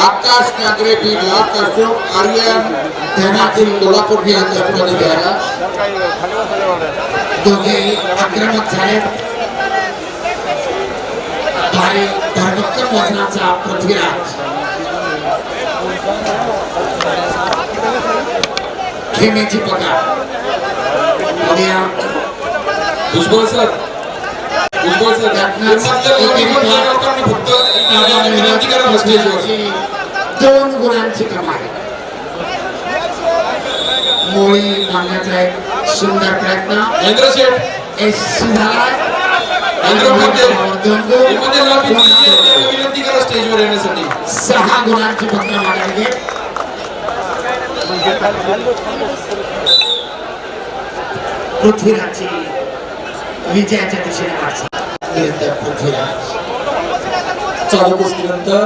આકાશ નાગરે બી લાભ કરશો આર્યન ધેમાથી દોલાપુરની અંદર આપણે ગયા दोघे आक्रमक झाले भारी धर्मक्कम वजनाचा पृथ्वीराज खेमेची पगार उद्या भुजबळ सर भुजबळ सर फक्त विनंती करा स्टेजवर दोन गुणांची कमाई मोळी मारण्याचा एक सुंदर प्रयत्न महेंद्र शेठ एस झाला महेंद्र पाटील दोन हे मध्ये गुण लांबी दिसते, त्यांना विनंती करा स्टेजवर येण्यासाठी सहा गुणांची फक्त मागायला घे पृथ्वीराजची विजयाच्या दिशेने वाटचाल विरुद्ध पृथ्वीराज चालू कुस्तीनंतर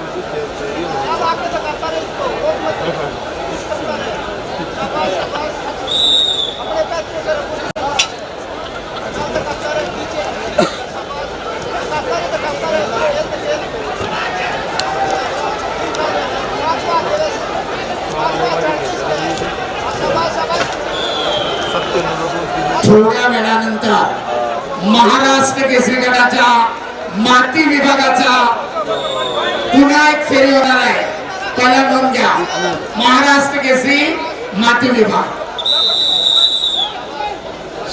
थोड्या वेळानंतर महाराष्ट्र केसरी गटाच्या माती विभागाचा पुन्हा एक फेरी होणार आहे. त्याला नोंद घ्या महाराष्ट्र केसरी माती विभाग.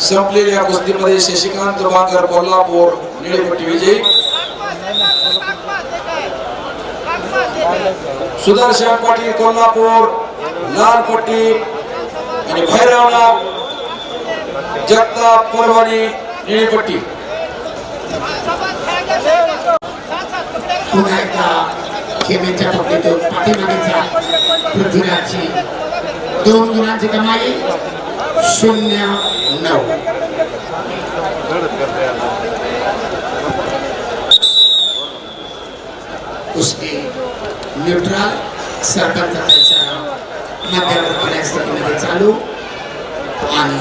संपलेल्या कुस्तीमध्ये शशिकांत बांगर कोल्हापूर निळेपट्टी विजयी. सुदर्शन पाटील कोल्हापूर लाल पट्टी आणि भैरवनाथ. जगताप परभणी निळपट्टी. पुन्हा एकदा खेमेच्या पट्टीतून पाठीमागेचा पृथ्वीराजची दोन गुणांची कमाई शून्य नऊ. उसके न्यूट्रल सरपंचाचा इशारा मध्यवर्ती स्थितीमध्ये चालू. आणि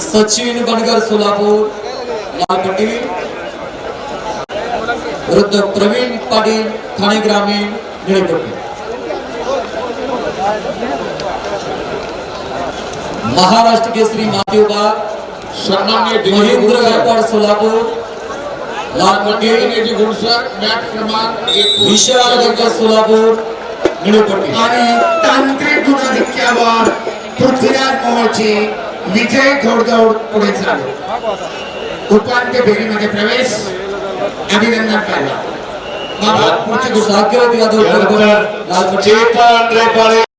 सचिन बनगर सोलापुर लाल पाटील प्रवीण पाटिल थाने ग्रामीण निळेपट्टी महाराष्ट्र केसरी मातीबा महेंद्र गायकवाड सोलापुर। लाल पटेल विशाल गडकर सोलापूर। নীলকণ্ঠী আর এই তান্ত্রিক গুণাধিক্যে আবার পৃথ্বীরাজ মহর্ষি নিজে ঘোড়দৌড় করেছিলেন। উপান্তে বেরি মধ্যে প্রবেশ অভিনন্দন করলাম বাবা পৃথ্বী সাগ্রহ বিরাজ লাল চেতন